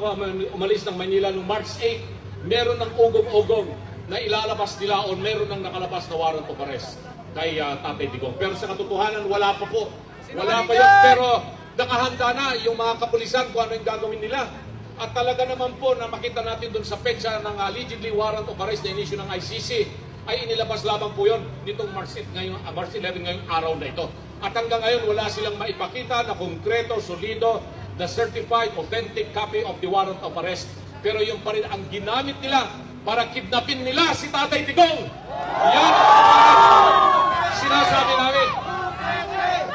ako umalis ng Manila noong March 8, meron ng ugong-ugong na ilalabas nila o meron ng nakalabas na warrant of arrest kay ah, Tatay Digong. Pero sa katotohanan, wala pa po. Wala pa yun. Pero nakahanda na yung mga kapulisan kung ano yung gagawin nila. At talaga naman po na makita natin doon sa petsa ng allegedly warrant of arrest na inisyu ng ICC ay inilabas lamang po yun nitong March 8 ngayong, ah, March 11 ngayong araw na ito. At hanggang ngayon wala silang maipakita na konkreto, solido, the certified, authentic copy of the warrant of arrest. Pero yung pa rin ang ginamit nila para kidnapin nila si Tatay Digong. Yan sinasabi namin.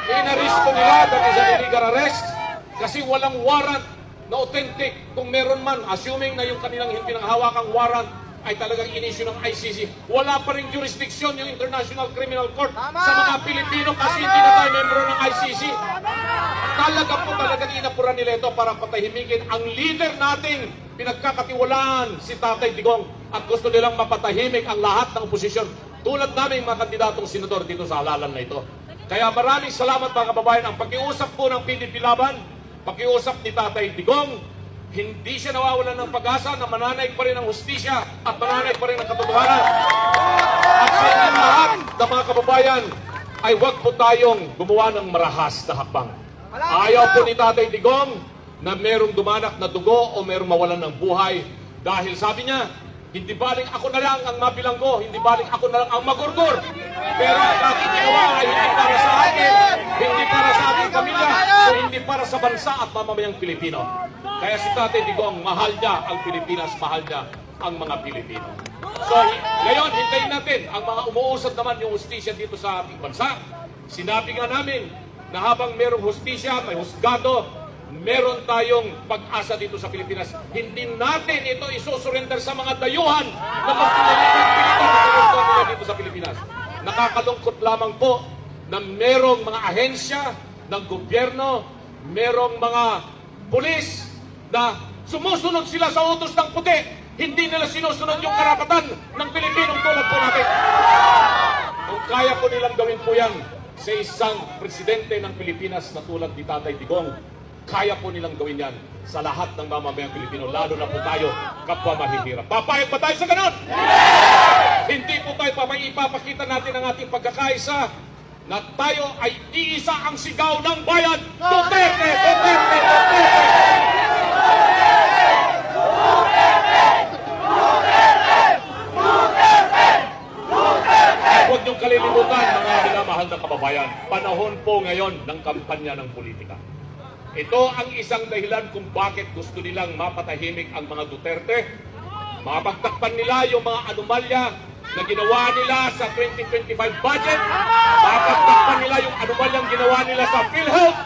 Inaristo nila dahil illegal arrest kasi walang warrant na authentic. Kung meron man, assuming na yung kanilang hindi nang hawakang warrant ay talagang inisyu ng ICC. Wala pa rin jurisdiction yung International Criminal Court sa mga Pilipino kasi hindi na tayo membro ng ICC. Talaga po talagang inapuran nila ito para patahimikin ang leader nating pinagkakatiwalaan si Tatay Digong at gusto nilang mapatahimik ang lahat ng oposisyon tulad namin mga kandidatong senador dito sa halalan na ito. Kaya maraming salamat mga kababayan. Ang pakiusap po ng PDP Laban, pakiusap ni Tatay Digong, hindi siya nawawalan ng pag-asa na mananaig pa rin ang hustisya at mananaig pa rin ang katotohanan. At sa inyong lahat na mga kababayan, ay huwag po tayong gumawa ng marahas na hakbang. Ayaw po ni Tatay Digong na merong dumanak na dugo o merong mawalan ng buhay. Dahil sabi niya, hindi baling ako na lang ang mabilanggo, hindi baling ako na lang ang magurgur. Pero ang aking ginawa ay hindi para sa akin, hindi para sa aking pamilya, o hindi para sa bansa at mamamayang Pilipino. Kaya si Tatay Digong, mahal niya ang Pilipinas, mahal niya ang mga Pilipino. So, ngayon, hintayin natin ang mga umuusad naman yung hustisya dito sa ating bansa. Sinabi nga namin na habang merong hustisya, may husgado, meron tayong pag-asa dito sa Pilipinas. Hindi natin ito isusurrender sa mga dayuhan na mas nila dito sa Pilipinas. Nakakalungkot lamang po na merong mga ahensya ng gobyerno, merong mga pulis na sumusunod sila sa utos ng puti. Hindi nila sinusunod yung karapatan ng Pilipinong tulad po natin. Kung kaya po nilang gawin po yan sa isang presidente ng Pilipinas na tulad ni Tatay Digong, kaya po nilang gawin yan sa lahat ng mamamayang Pilipino, lalo na po tayo, kapwa mahihirap. Papayag ba tayo sa ganon? Hindi po tayo papay ipapakita natin ang ating pagkakaisa na tayo ay iisa ang sigaw ng bayan. Duterte! Duterte! Duterte! Huwag niyong kalilimutan, mga minamahal na kababayan. Po ngayon ng kampanya ng politika. Ito ang isang dahilan kung bakit gusto nilang mapatahimik ang mga Duterte. Mapagtakpan nila yung mga anomalya na ginawa nila sa 2025 budget. Mapagtakpan nila yung anomalyang ginawa nila sa PhilHealth.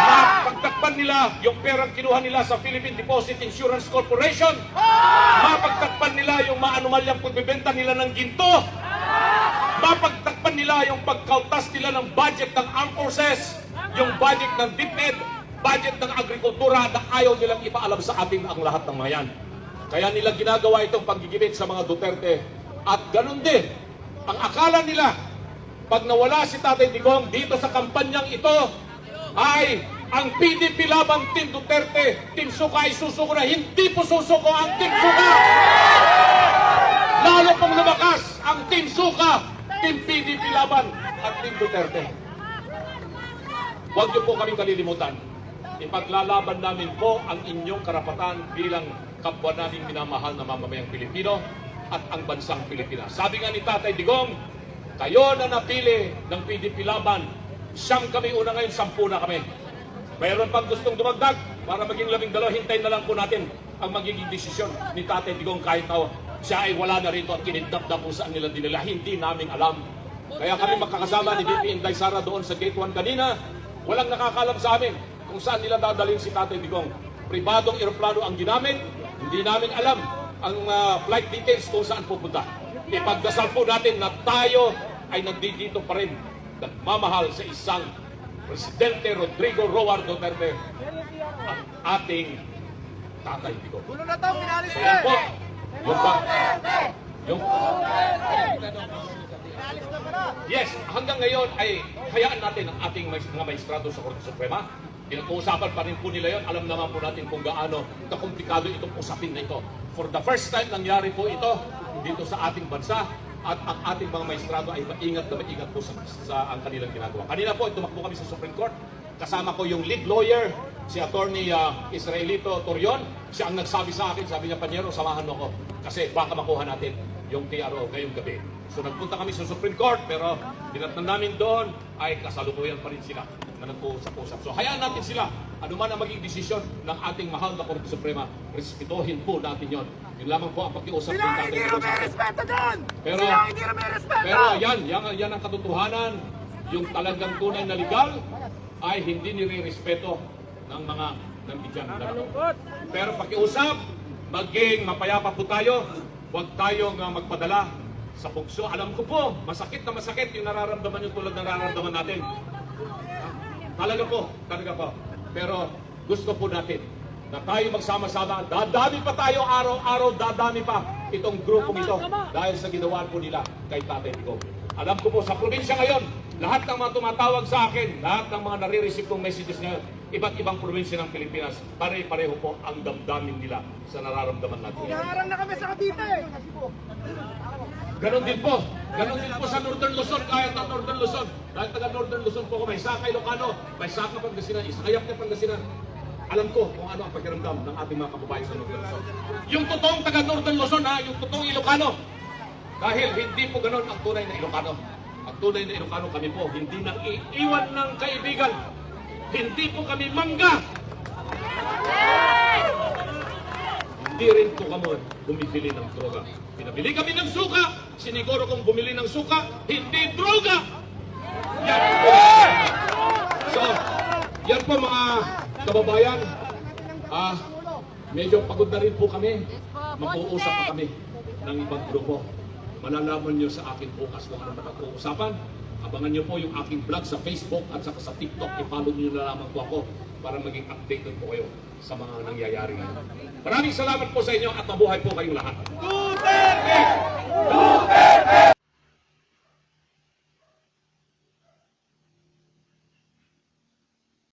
Mapagtakpan nila yung perang kinuha nila sa Philippine Deposit Insurance Corporation. Mapagtakpan nila yung mga anomalyang pagbibenta nila ng ginto mapagtakpan nila yung pagkautas nila ng budget ng armed forces, yung budget ng DepEd, budget ng agrikultura na ayaw nilang ipaalam sa atin ang lahat ng mga yan. Kaya nila ginagawa itong panggigibit sa mga Duterte. At ganun din, ang akala nila, pag nawala si Tatay Digong dito sa kampanyang ito, ay ang PDP laban Team Duterte, Team Suka ay susuko na. Hindi po susuko ang Team Suka! Lalo pong lumakas ang Team Suka, Team PDP laban at Team Duterte. Huwag niyo po kaming kalilimutan. Ipaglalaban namin po ang inyong karapatan bilang kapwa naming minamahal na mamamayang Pilipino at ang bansang Pilipinas. Sabi nga ni Tatay Digong, kayo na napili ng PDP laban, siyam kami una ngayon, sampu na kami. Mayroon pang gustong dumagdag para maging labing dalawa, hintayin na lang po natin ang magiging desisyon ni Tatay Digong kahit na siya ay wala na rito at kinidnap na kung saan nila dinala. Hindi namin alam. Kaya kami makakasama ni VP Inday Sara doon sa Gate 1 kanina. Walang nakakalam sa amin kung saan nila dadalhin si Tatay Digong. Pribadong eroplano ang ginamit. Hindi namin alam ang ah, flight details kung saan pupunta. Ipagdasal po natin na tayo ay nandito pa rin nagmamahal sa isang Presidente Rodrigo Roar Duterte ang ating Tatay Digong. Gulo na to, pinalis So yung ba, yung, yes, hanggang ngayon ay hayaan natin ang ating mga maestrado sa Korte Suprema Pinag-uusapan pa rin po nila yon. Alam naman po natin kung gaano kakomplikado itong usapin na ito. For the first time nangyari po ito dito sa ating bansa at ang ating mga maestrado ay maingat na maingat po sa, sa ang kanilang ginagawa. Kanina po, tumakbo kami sa Supreme Court. Kasama ko yung lead lawyer, si Attorney uh, Israelito Torion. Siya ang nagsabi sa akin, sabi niya, Panyero, samahan mo ko. Kasi baka makuha natin yung TRO ngayong gabi. So nagpunta kami sa Supreme Court, pero dinatnan namin doon ay kasalukuyan pa rin sila na nag-uusap-usap. So hayaan natin sila, ano man ang maging desisyon ng ating mahal na Korte Suprema, respetuhin po natin yon. Yun lamang po ang pakiusap Sila natin. hindi rin may respeto doon! Pero- Sila hindi may respeto! Pero yan, yan, yan ang katotohanan. Yung talagang tunay na legal ay hindi nire-respeto ng mga nandiyan na Nalungkot. Pero pakiusap, maging mapayapa po tayo. Huwag tayong uh, magpadala sa pugso. Alam ko po, masakit na masakit yung nararamdaman yung tulad ng nararamdaman natin. Talaga po, talaga po. Pero gusto po natin na tayo magsama-sama. Dadami pa tayo araw-araw, dadami pa itong grupong ito dahil sa ginawa po nila kay Tatay Digong. Alam ko po sa probinsya ngayon, lahat ng mga tumatawag sa akin, lahat ng mga nare-receive kong messages ngayon, iba't ibang probinsya ng Pilipinas, pare-pareho po ang damdamin nila sa nararamdaman natin. Inaharang na kami sa Cavite! Ganon din po. Ganon din po sa Northern Luzon, kahit ang Northern Luzon. Dahil taga Northern Luzon po ako, may Sakay Ilocano, may Saka Pangasinan, Isayap na Pangasinan. Alam ko kung ano ang pakiramdam ng ating mga kababayan sa Northern Luzon. Yung totoong taga Northern Luzon ha, yung totoong Ilocano. Dahil hindi po ganon ang tunay na Ilocano. Ang tunay na Ilocano kami po, hindi nang iiwan ng kaibigan. Hindi po kami mangga. Hindi rin po kami bumibili ng droga. Pinabili kami ng suka, siniguro kong bumili ng suka, hindi droga! Yan po! So, yan po mga kababayan. Ah, medyo pagod na rin po kami. Mag-uusap pa kami ng ibang grupo malalaman nyo sa akin bukas kung ano napag-uusapan. Abangan nyo po yung aking vlog sa Facebook at saka sa TikTok. I-follow nyo na lamang po ako para maging updated po kayo sa mga nangyayari ngayon. Maraming salamat po sa inyo at mabuhay po kayong lahat. Duterte! Duterte!